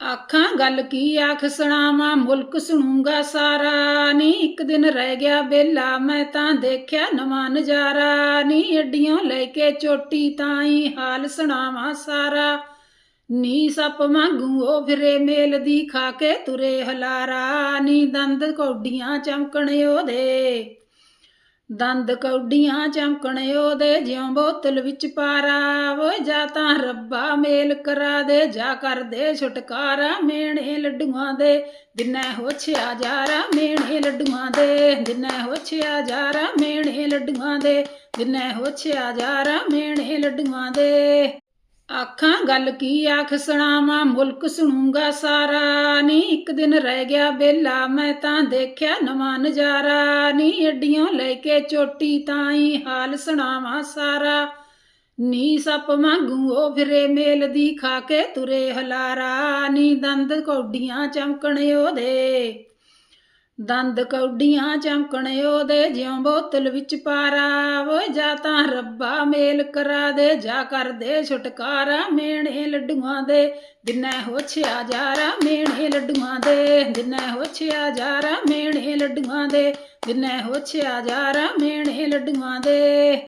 ਆਖਾਂ, ਗੱਲ ਕੀ ਆਖ ਸੁਣਾਵਾਂ? ਮੁਲਕ ਸੁਣੂਗਾ ਸਾਰਾ। ਨੀ ਇੱਕ ਦਿਨ ਰਹਿ ਗਿਆ ਬੇਲਾ ਮੈਂ ਤਾਂ ਦੇਖਿਆ ਨਵਾਂ ਨਜ਼ਾਰਾ। ਨੀ ਅੱਡੀਆਂ ਲੈ ਕੇ ਚੋਟੀ ਤਾਈ ਹਾਲ ਸੁਣਾਵਾਂ ਸਾਰਾ। ਨੀ ਸੱਪ ਵਾਂਗੂ ਉਹ ਫਿਰੇ, ਮੇਲ ਦੀ ਖਾ ਕੇ ਤੁਰੇ ਹਲਾਰਾ। ਨੀ ਦੰਦ ਕੌਡੀਆਂ ਚਮਕਣ ਉਹਦੇ। ਦੰਦ ਕੌਡੀਆਂ ਚਮਕਣ ਉਹਦੇ ਜਿਉਂ ਬੋਤਲ ਵਿੱਚ ਪਾਰਾ। ਓ ਜਾ ਤਾਂ ਰੱਬਾ ਮੇਲ ਕਰਾ ਦੇ, ਜਾ ਕਰ ਦੇ ਛੁਟਕਾਰਾ ਮੇਣੇ ਲੱਡੂਆਂ ਦੇ। ਦਿਨੇ ਹੋਛਿਆ ਜਾਰਾ ਮੇਣੇ ਲੱਡੂਆਂ ਦੇ। ਦਿਨੇ ਹੋਛਿਆ ਜਾਰਾ ਮੇਣੇ ਲੱਡੂਆਂ ਦੇ। ਦਿਨੇ ਹੋਛਿਆ ਜਾਰਾ ਮੇਣੇ ਲੱਡੂਆਂ ਦੇ। ਆਖਾਂ, ਗੱਲ ਕੀ ਆਖ ਸੁਣਾਵਾਂ? ਮੁਲਕ ਸੁਣੂਗਾ ਸਾਰਾ। ਨੀ ਇੱਕ ਦਿਨ ਰਹਿ ਗਿਆ ਬੇਲਾ, ਮੈਂ ਤਾਂ ਦੇਖਿਆ ਨਵਾਂ ਨਜ਼ਾਰਾ। ਨੀ ਅੱਡੀਆਂ ਲੈ ਕੇ ਚੋਟੀ ਤਾਈ ਹਾਲ ਸੁਣਾਵਾਂ ਸਾਰਾ। ਨੀ ਸੱਪ ਵਾਂਗੂ ਉਹ ਫਿਰੇ ਮੇਲ ਦੀ ਖਾ ਕੇ ਤੁਰੇ ਹਲਾਰਾ। ਨੀ ਦੰਦ ਕੌਡੀਆਂ ਚਮਕਣ ਉਹਦੇ। ਦੰਦ ਕੌਡੀਆਂ ਚਮਕਣ ਉਹਦੇ ਜਿਉਂ ਬੋਤਲ ਵਿੱਚ ਪਾਰਾ। ਓ ਜਾ ਤਾਂ ਰੱਬਾ ਮੇਲ ਕਰਾ ਦੇ, ਜਾ ਕਰ ਦੇ ਛੁਟਕਾਰਾ ਮੇਣੇ ਲੱਡੂਆਂ ਦੇ। ਦਿਨੇ ਹੋਛਿਆ ਜਾਰਾ ਮੇਣੇ ਲੱਡੂਆਂ ਦੇ। ਦਿਨੇ ਹੋਛਿਆ ਜਾਰਾ ਮੇਣੇ ਲੱਡੂਆਂ ਦੇ। ਦਿਨੇ ਹੋਛਿਆ ਜਾਰਾ ਮੇਣੇ ਲੱਡੂਆਂ ਦੇ।